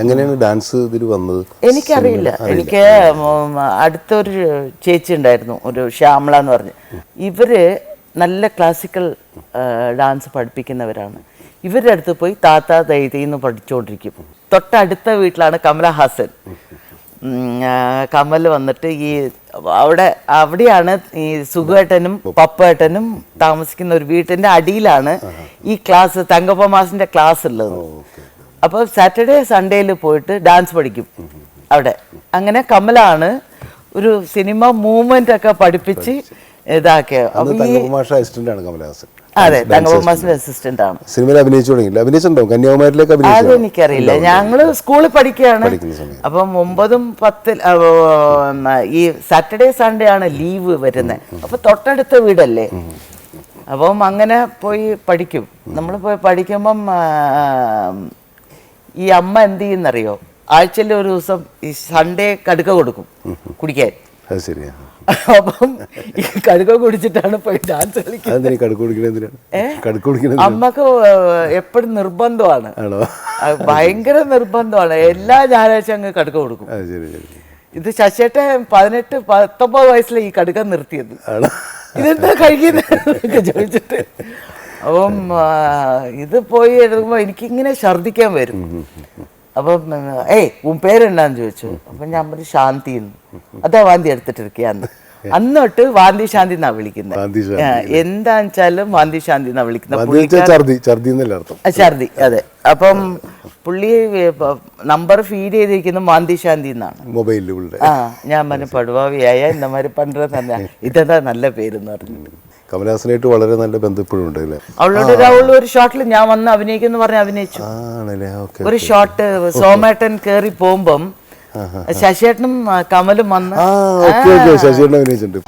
എങ്ങനെയാണ് ഡാൻസ് ഇതിൽ വന്നത്? എനിക്കറിയില്ല. എനിക്ക് അടുത്തൊരു ചേച്ചി ഉണ്ടായിരുന്നു ഒരു ശ്യാമള എന്ന് പറഞ്ഞ്. ഇവർ നല്ല ക്ലാസിക്കൽ ഡാൻസ് പഠിപ്പിക്കുന്നവരാണ്. ഇവരുടെ അടുത്ത് പോയി താത്ത എന്ന് പഠിച്ചുകൊണ്ടിരിക്കും തൊട്ടടുത്ത വീട്ടിലാണ് കമലഹാസൻ കമൽ വന്നിട്ട് ഈ അവിടെ അവിടെയാണ് ഈ സുഖേട്ടനും പപ്പേട്ടനും താമസിക്കുന്ന ഒരു വീട്ടിന്റെ അടിയിലാണ് ഈ ക്ലാസ് തങ്കപ്പ മാസിന്റെ ക്ലാസ് ഉള്ളത് അപ്പോൾ സാറ്റർഡേ സൺഡേയിൽ പോയിട്ട് ഡാൻസ് പഠിക്കും. അവിടെ. അങ്ങനെ കമലാണ് ഒരു സിനിമ മൂവ്മെന്റ് ഒക്കെ പഠിപ്പിച്ച് ഇതാക്കിയ അന്ന് അപ്പൊ അസിസ്റ്റന്റ് ആണ് കമലഹാസൻ. അതെ അസിസ്റ്റന്റ് ആണ്. സിനിമയിൽ അഭിനയിച്ചു തുടങ്ങിയില്ല അഭിനയിച്ചിട്ടുണ്ടോ? കന്യാകുമാരിയിലേക്ക് അഭിനയിച്ചു അതെനിക്കറിയില്ല ഞങ്ങൾ സ്കൂളിൽ പഠിക്കുകയാണ്. അപ്പം ഒമ്പതും പത്തിൽ ഈ സാറ്റർഡേ സൺഡേ ആണ് ലീവ് വരുന്നത്. അപ്പൊ തൊട്ടടുത്ത വീടല്ലേ? അപ്പം അങ്ങനെ പോയി പഠിക്കും. നമ്മൾ പോയി പഠിക്കുമ്പം ഈ അമ്മ എന്ത് ചെയ്യുന്നറിയോ? ആഴ്ചയിൽ ഒരു ദിവസം ഈ സൺഡേ കടുക്ക കൊടുക്കും കുടിക്കാൻ. അത് ശരിയാ. അപ്പം ഈ കടുക്ക കുടിച്ചിട്ടാണ് പോയി ഡാൻസ് കളിക്കുന്നത്. അമ്മയ്ക്ക് എപ്പോഴും നിർബന്ധമാണ്. ഭയങ്കര നിർബന്ധമാണ്. എല്ലാ ഞായറാഴ്ച അങ്ങ് കടുക്ക കൊടുക്കും. ഇത് ശശിയേട്ടൻ പതിനെട്ട് പത്തൊമ്പത് വയസ്സിലെ ഈ കടുക്ക നിർത്തിയത്. ഇതെന്താ കഴിക്കുന്നത് ചോദിച്ചിട്ട്. അപ്പം ഇത് പോയി എടുക്കുമ്പോൾ എനിക്കിങ്ങനെ ഛർദിക്കാൻ വരും. അപ്പം ഏയ് ഉം പേരെന്നാന്ന് ചോദിച്ചു. അപ്പൊ ഞാൻ പറഞ്ഞു ശാന്തി അതാ വാന്തി എടുത്തിട്ടിരിക്കുകയാന്ന്. അന്ന് വാന്തി ശാന്തി എന്നാ വിളിക്കുന്നത്. എന്താന്ന് വെച്ചാലും വാന്തി ശാന്തി എന്നാ വിളിക്കുന്നത് ഛർദി അതെ. അപ്പം പുള്ളി നമ്പർ ഫീഡ് ചെയ്തിരിക്കുന്നത് വാന്തി ശാന്തി എന്നാണ് മൊബൈലിൽ ആ ഞാൻ പറഞ്ഞു പടുവാവിയായ ഇന്ന മാതിരി പണ്ടത് തന്നെ. ഇതെന്താ നല്ല പേരെന്ന് പറഞ്ഞു. കമലഹാസനായിട്ട് വളരെ നല്ല ബന്ധം ഇപ്പോഴും ഉണ്ട് അല്ലേ? അവളോട് ഒരു- ഷോട്ടിൽ ഞാൻ വന്ന് അഭിനയിക്കുന്നു പറഞ്ഞ് അഭിനയിച്ചു. ആണല്ലേ? ഓക്കെ ഒരു ഷോട്ട് സോമേട്ടൻ കേറി പോകുമ്പം ശശിയേട്ടനും കമലും വന്ന് ശശിയേട്ടൻ അഭിനയിച്ചിട്ടുണ്ട്.